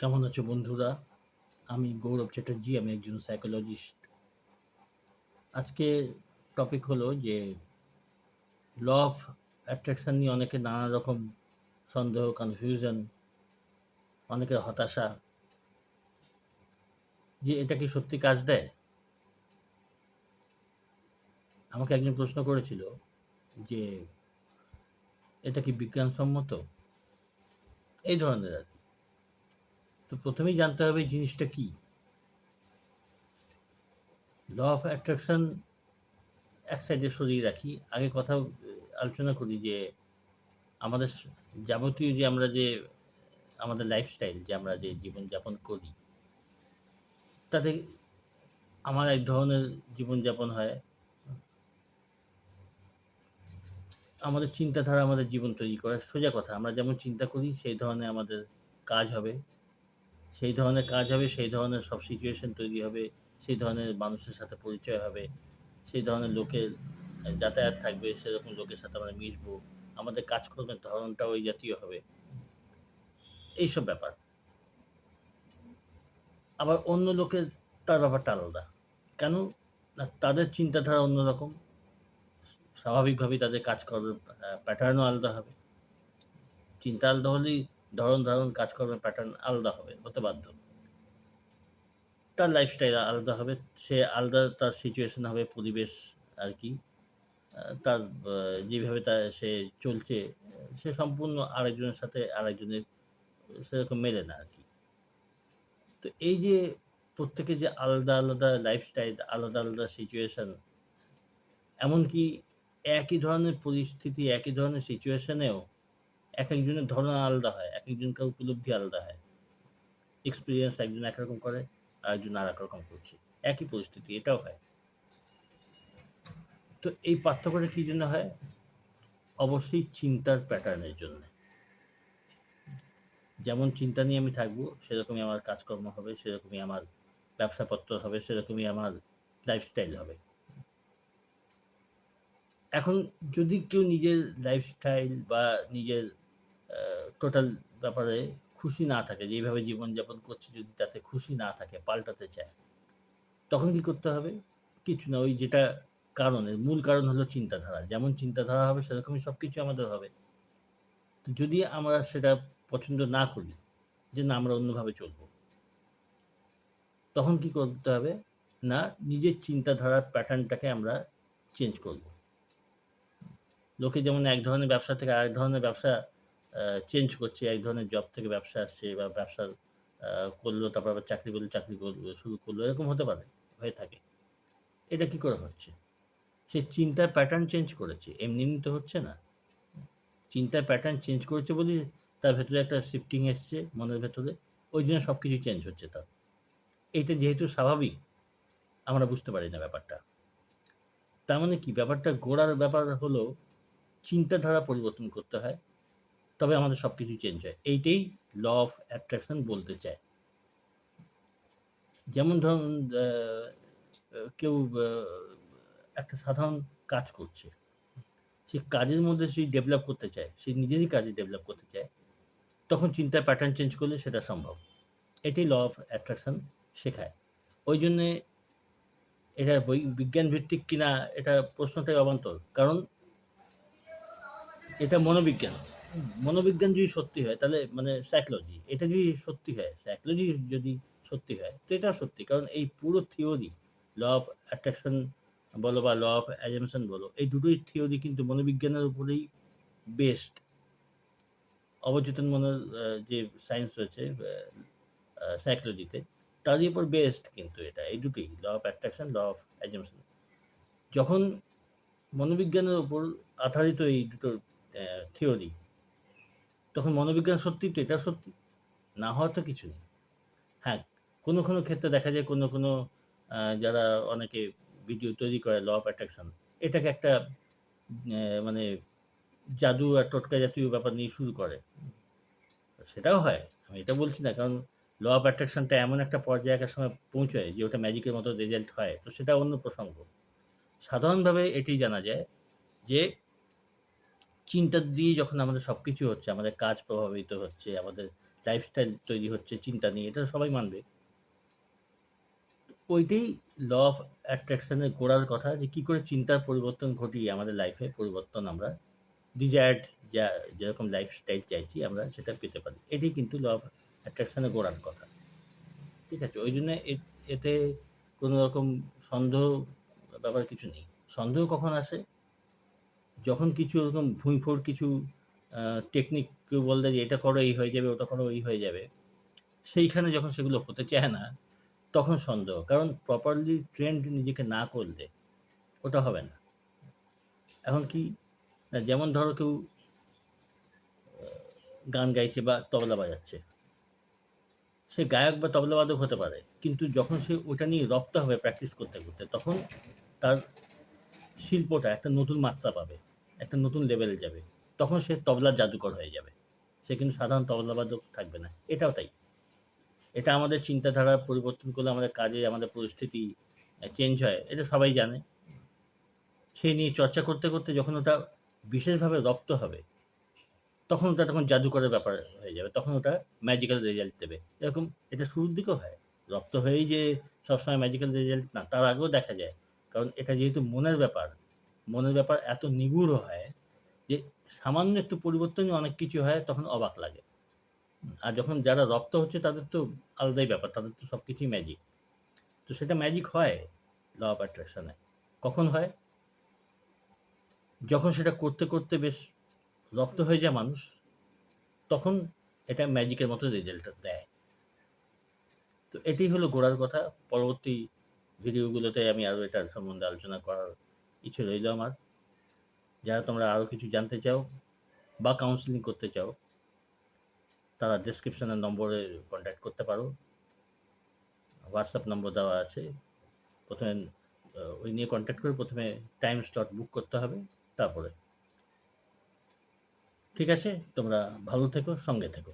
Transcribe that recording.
কেমন আছো বন্ধুরা? আমি গৌরব চ্যাটার্জি, আমি একজন সাইকোলজিস্ট আজকে টপিক হলো যে ল অফ অ্যাট্রাকশন নিয়ে অনেকে নানা রকম সন্দেহ কনফিউশন অনেকের হতাশা। যে এটা কি সত্যি কাজ দেয়? আমাকে একজন প্রশ্ন করেছিল যে এটা কি বিজ্ঞানসম্মত? এই ধরনের আর কি। তো প্রথমেই জানতে হবে জিনিসটা কি? ল অফ অ্যাট্রাকশন এক সাইডে সরিয়ে রাখি। আগে কথা আলোচনা করি যে আমাদের যাবতীয় যে আমরা যে, আমাদের লাইফস্টাইল যে আমরা যে জীবনযাপন করি, তাতে আমার এক ধরনের জীবনযাপন হয়। আমাদের চিন্তাধারা আমাদের জীবন তৈরি করে। সোজা কথা, আমরা যেমন চিন্তা করি, সেই ধরনের আমাদের কাজ হবে। সেই ধরনের কাজ হবে, সেই ধরনের সব সিচুয়েশন তৈরি হবে, সেই ধরনের মানুষের সাথে পরিচয় হবে, সেই ধরনের লোকের যাতায়াত থাকবে, সেরকম লোকের সাথে আমরা মিশবো। আমাদের কাজকর্মের ধরনটা ওই জাতীয় হবে। এইসব ব্যাপার। আবার অন্য লোকের তার ব্যাপারটা আলাদা। কেন? না, তাদের চিন্তাধারা অন্যরকম। স্বাভাবিকভাবেই তাদের কাজ করার প্যাটার্নও আলাদা হবে। চিন্তা আলাদা হলেই ধরন ধারণ কাজকর্মের প্যাটার্ন আলাদা হবে, হতে বাধ্য। তার লাইফস্টাইল আলাদা হবে, সে আলাদা তার সিচুয়েশন হবে, পরিবেশ আর কি। তার যেভাবে তা সে চলছে, সে সম্পূর্ণ আরেকজনের সাথে আরেকজনের সেরকম মেলে না আর কি। তো এই যে প্রত্যেকে যে আলাদা আলাদা লাইফস্টাইল আলাদা আলাদা সিচুয়েশন এমনকি একই ধরনের পরিস্থিতি, একই ধরনের সিচুয়েশনেও এক একজনের ধরন আলাদা হয়, এক একজনকার উপলব্ধি আলাদা হয়। এক্সপিরিয়েন্স একজন একরকম করে আর একজন আর এক রকম করছে। একই পরিস্থিতি, এটাও হয়। তো এই পার্থক্যটা কী জন্য হয়? অবশ্যই চিন্তার প্যাটার্নের জন্য। যেমন চিন্তা নিয়ে আমি থাকব, সেরকমই আমার কাজকর্ম হবে, সেরকমই আমার ব্যবসাপত্র হবে, সেরকমই আমার লাইফস্টাইল হবে। এখন যদি কেউ নিজের লাইফস্টাইল বা নিজের টোটাল ব্যাপারে খুশি না থাকে যেভাবে জীবনযাপন করছে যদি তাতে খুশি না থাকে, পাল্টাতে চায়, তখন কি করতে হবে? কিছু না, ওই যেটা কারণের মূল কারণ হলো চিন্তাধারা, যেমন চিন্তাধারা হবে সেরকমই সব কিছু আমাদের হবে। তো যদি আমরা সেটা পছন্দ না করি, যে না আমরা অন্যভাবে চলবো, তখন কি করতে হবে? না, নিজের চিন্তাধারার প্যাটার্নটাকে আমরা চেঞ্জ করব। লোকে যেমন এক ধরনের ব্যবসা থেকে আরেক ধরনের ব্যবসা চেঞ্জ করছে, এক ধরনের জব থেকে ব্যবসা আসছে, বা ব্যবসা করল, তারপর আবার চাকরি বলে চাকরি করল, শুরু করল, এরকম হতে পারে, হয়ে থাকে। এটা কি করে হচ্ছে? সে চিন্তার প্যাটার্ন চেঞ্জ করেছে, এমনি এমনি তো হচ্ছে না। চিন্তার প্যাটার্ন চেঞ্জ করেছে বলে তার ভেতরে একটা শিফটিং এসছে মনের ভেতরে, ওই জন্য সব কিছু চেঞ্জ হচ্ছে তার। এইটা যেহেতু স্বাভাবিক, আমরা বুঝতে পারি না ব্যাপারটা। তার মানে কি? ব্যাপারটা গোড়ার ব্যাপার হলো, চিন্তাধারা পরিবর্তন করতে হয় তবে আমাদের সব কিছু চেঞ্জ হয়। এইটাই ল অফ অ্যাট্রাকশন বলতে চায়। যেমন ধরুন কেউ একটা সাধারণ কাজ করছে। সে কাজের মধ্যে সে ডেভেলপ করতে চায়, সে নিজেরই কাজে ডেভেলপ করতে চায়, তখন চিন্তার প্যাটার্ন চেঞ্জ করলে সেটা সম্ভব। এটাই ল অফ অ্যাট্রাকশন শেখায়। ওই জন্যে এটা বিজ্ঞান ভিত্তিক কিনা, এটা প্রশ্নটাই অবান্তর। কারণ এটা মনোবিজ্ঞান। মনোবিজ্ঞান যদি সত্যি হয়, তাহলে মানে সাইকোলজি এটা যদি সত্যি হয় সাইকোলজি যদি সত্যি হয়, তো এটা সত্যি। কারণ এই পুরো থিওরি ল অফ অ্যাট্রাকশন বলো বা ল অফ অ্যাজামশন বলো, এই দুটোই থিওরি কিন্তু মনোবিজ্ঞানের উপরেই বেস্ট অবচেতন মনের যে সায়েন্স রয়েছে সাইকোলজিতে তারই উপর বেস্ট কিন্তু এটা, এই দুটোই law of attraction law of assumption যখন মনোবিজ্ঞানের উপর আধারিত এই দুটো থিওরি তখন মনোবিজ্ঞান সত্যি তো এটা সত্যি। না হওয়া তো কিছু নেই। হ্যাঁ কোনো কোনো ক্ষেত্রে দেখা যায় কোনো কোনো যারা অনেকে ভিডিও তৈরি করে ল অফ অ্যাট্রাকশন এটাকে একটা মানে জাদু আর টোটকা জাতীয় ব্যাপার নিয়ে শুরু করে। সেটাও হয়, আমি এটা বলছি না, কারণ ল অফ অ্যাট্রাকশনটা এমন একটা পর্যায়ে একটা সময় পৌঁছায় যে ওটা ম্যাজিকের মতো রেজাল্ট হয়। তো সেটা অন্য প্রসঙ্গ। সাধারণভাবে এটি জানা যায় যে চিন্তা দিয়ে যখন আমাদের সব কিছু হচ্ছে, আমাদের কাজ প্রভাবিত হচ্ছে, আমাদের লাইফস্টাইল তৈরি হচ্ছে, চিন্তা নিয়ে, এটা সবাই মানবে। ওইটাই ল অফ অ্যাট্রাকশনের গোড়ার কথা যে কী করে চিন্তার পরিবর্তন ঘটিয়ে আমাদের লাইফে পরিবর্তন আমরা ডিজায়ার্ড যা, যেরকম লাইফস্টাইল চাইছি আমরা সেটা পেতে পারি। এটাই কিন্তু ল অফ অ্যাট্রাকশনের গোড়ার কথা। ঠিক আছে? ওই জন্য এতে কোনো রকম সন্দেহ, ব্যাপার কিছু নেই। সন্দেহ কখন আসে? যখন কিছু ওরকম ভুঁইফোড় কিছু টেকনিক কেউ বললে যে এটা করো, এই হয়ে যাবে, ওটা করো, এই হয়ে যাবে, সেইখানে যখন সেগুলো হতে চায় না, তখন সন্দেহ। কারণ প্রপারলি ট্রেন্ড নিজেকে না করলে ওটা হবে না। এখন কি যেমন ধরো কেউ গান গাইছে বা তবলা বাজাচ্ছে। সে গায়ক বা তবলা বাদক হতে পারে, কিন্তু যখন সে ওটা নিয়ে রপ্ত হবে প্র্যাকটিস করতে করতে, তখন তার শিল্পটা একটা নতুন মাত্রা পাবে। একটা নতুন লেভেলে যাবে। তখন সে তবলার জাদুকর হয়ে যাবে। সে কিন্তু সাধারণ তবলাবাদক থাকবে না। এটাও তাই। এটা আমাদের চিন্তাধারা পরিবর্তন করলে আমাদের কাজে, আমাদের পরিস্থিতি চেঞ্জ হয়। এটা সবাই জানে। সেই নিয়ে চর্চা করতে করতে যখন ওটা বিশেষভাবে রপ্ত হবে, তখন ওটা তখন জাদুকরের ব্যাপার হয়ে যাবে। তখন ওটা ম্যাজিক্যাল রেজাল্ট দেবে। এরকম এটা শুরুর দিকেও হয়। রপ্ত হয়েই যে সবসময় ম্যাজিক্যাল রেজাল্ট না, তার আগেও দেখা যায়। কারণ এটা যেহেতু মনের ব্যাপার মনের ব্যাপার এত নিগুড় হয় যে সামান্য একটু পরিবর্তনই অনেক কিছু হয়, তখন অবাক লাগে। আর যখন যারা রপ্ত হচ্ছে, তাদের তো আলাদাই ব্যাপার, তাদের তো সব কিছুই ম্যাজিক তো সেটা ম্যাজিক হয় ল অফ অ্যাট্রাকশনে কখন হয়? যখন সেটা করতে করতে বেশ রপ্ত হয়ে যায় মানুষ, তখন এটা ম্যাজিকের মতো রেজাল্ট দেয়। তো এটাই হলো গোড়ার কথা। পরবর্তী ভিডিওগুলোতে আমি আরও এটার সম্বন্ধে আলোচনা করার ইচ্ছে রইল আমার। যারা তোমরা আরও কিছু জানতে চাও বা কাউন্সিলিং করতে চাও, তারা ডেসক্রিপশনের নম্বরে কন্ট্যাক্ট করতে পারো। হোয়াটসঅ্যাপ নম্বর দেওয়া আছে। প্রথমে ওই নিয়ে কন্ট্যাক্ট করে প্রথমে টাইম স্লট বুক করতে হবে, তারপরে। ঠিক আছে? তোমরা ভালো থেকো, সঙ্গে থেকো।